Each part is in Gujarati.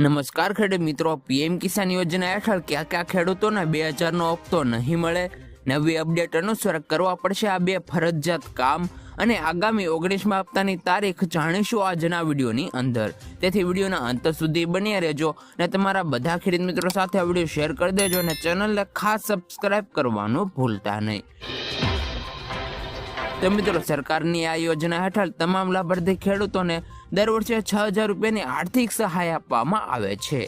નમસ્કાર ખેડૂત મિત્રો, પીએમ કિસાન યોજના હેઠળ ક્યાં ક્યાં ખેડૂતોને બે હજારનો હપ્તો નહીં મળે? નવી અપડેટ અનુસાર કરવા પડશે આ બે ફરજિયાત કામ અને આગામી ઓગણીસમાં હપ્તાની તારીખ જાણીશું આજના વિડીયોની અંદર. તેથી વિડીયોના અંત સુધી બન્યા રહેજો અને તમારા બધા ખેડૂત મિત્રો સાથે આ વીડિયો શેર કરી દેજો અને ચેનલને ખાસ સબસ્ક્રાઇબ કરવાનું ભૂલતા નહીં. તો મિત્રો, સરકારની આ યોજના હેઠળ તમામ લાભાર્થી ખેડૂતોને દર વર્ષે છ હજાર રૂપિયાની આર્થિક સહાય આપવામાં આવે છે.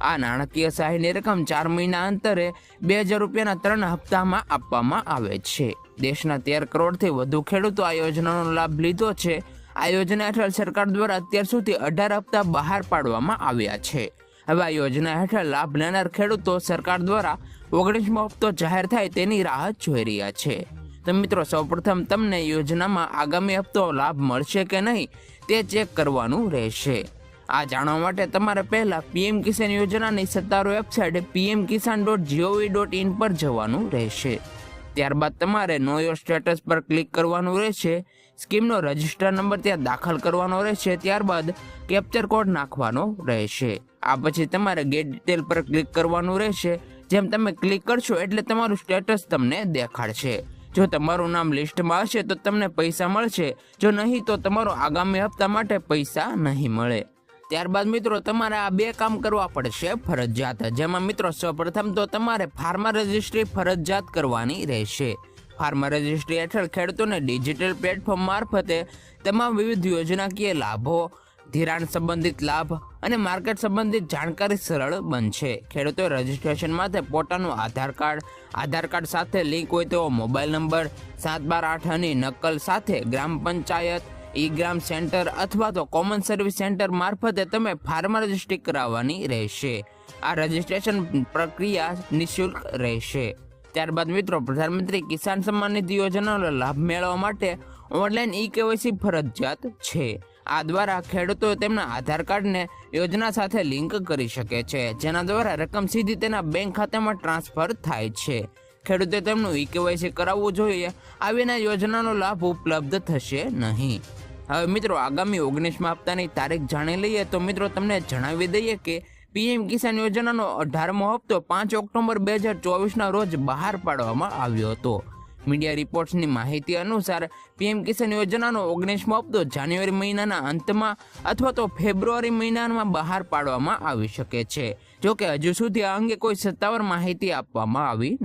આ નાણાકીય સહાયની રકમ ચાર મહિના અંતરે બે હજાર રૂપિયાના ત્રણ હપ્તામાં આપવામાં આવે છે. દેશના તેર કરોડથી વધુ ખેડૂતો આ યોજનાનો લાભ લીધો છે. આ યોજના હેઠળ સરકાર દ્વારા અત્યાર સુધી અઢાર હપ્તા બહાર પાડવામાં આવ્યા છે. હવે આ યોજના હેઠળ લાભ લેનાર ખેડૂતો સરકાર દ્વારા ઓગણીસમો હપ્તો જાહેર થાય તેની રાહત જોઈ રહ્યા છે. તો મિત્રો, સૌપ્રથમ તમને યોજનામાં આગામી હપ્તો લાભ મળશે કે નહીં તે ચેક કરવાનું રહેશે. આ જાણવા માટે તમારે પહેલાં પીએમ કિસાન યોજનાની સત્તારો website PM Kisan dot G O V dot in પર જવાનું રહેશે. ત્યારબાદ તમારે નો યોર સ્ટેટસ પર ક્લિક કરવાનું રહેશે. સ્કીમનો રજિસ્ટર નંબર ત્યાં દાખલ કરવાનો રહેશે. ત્યારબાદ કેપ્ચર કોડ નાખવાનો રહેશે. આ પછી તમારે ગેટ ડિટેલ પર ક્લિક કરવાનું રહેશે. જેમ તમે ક્લિક કરશો એટલે તમારું સ્ટેટસ તમને દેખાડશે. જો તમારું નામ લિસ્ટમાં હશે તો તમને પૈસા મળશે. જો નહીં તો તમારો આગામી હપ્તા માટે પૈસા નહીં મળે. ત્યારબાદ મિત્રો, તમારે આ બે કામ કરવા પડશે ફરજિયાત. જેમાં મિત્રો, સૌપ્રથમ તો તમારે ફાર્મા રજિસ્ટ્રી ફરજિયાત કરવાની રહેશે. ફાર્મા રજિસ્ટ્રી હેઠળ ખેડૂતોને ડિજિટલ પ્લેટફોર્મ મારફતે તમામ વિવિધ યોજનાકીય લાભો ધિરાણ સંબંધિત લાભ અને માર્કેટ સંબંધિત જાણકારી સરળ બનશે. ખેડૂતોએ રજિસ્ટ્રેશન માટે પોતાનું આધાર કાર્ડ આધાર કાર્ડ સાથે લિંક હોય તેવો મોબાઈલ નંબર, સાત બાર આઠની નકલ સાથે ગ્રામ પંચાયત, ઈ ગ્રામ સેન્ટર અથવા તો કોમન સર્વિસ સેન્ટર મારફતે તમે ફાર્મર રજિસ્ટ્રી કરાવવાની રહેશે. આ રજિસ્ટ્રેશન પ્રક્રિયા નિઃશુલ્ક રહેશે. ત્યારબાદ મિત્રો, પ્રધાનમંત્રી કિસાન સન્માન નિધિ યોજનાનો લાભ મેળવવા માટે ઓનલાઈન ઈ કેવાયસી ફરજિયાત છે. આ દ્વારા ખેડૂતો તેમના આધાર કાર્ડને યોજના સાથે લિંક કરી શકે છે, જેના દ્વારા રકમ સીધી તેના બેંક ખાતામાં ટ્રાન્સફર થાય છે. ખેડૂતે તેમનું ઈ કેવાયસી કરાવવું જોઈએ, આવીના યોજનાનો લાભ ઉપલબ્ધ થશે નહીં. હવે મિત્રો, આગામી ઓગણીસમાં હપ્તાની તારીખ જાણી લઈએ તો મિત્રો, તમને જણાવી દઈએ કે પીએમ કિસાન યોજનાનો અઢારમો હપ્તો પાંચ ઓક્ટોબર બે હજાર ચોવીસના રોજ બહાર પાડવામાં આવ્યો હતો. મીડિયા રિપોર્ટ્સની માહિતી અનુસાર, પીએમ કિસાન યોજનાનો ઓગણીસમો હપ્તો જાન્યુઆરી મહિનાના અંતમાં અથવા તો ફેબ્રુઆરી મહિનામાં બહાર પાડવામાં આવી શકે છે. જોકે હજુ સુધી આ અંગે કોઈ સત્તાવાર માહિતી આપવામાં આવી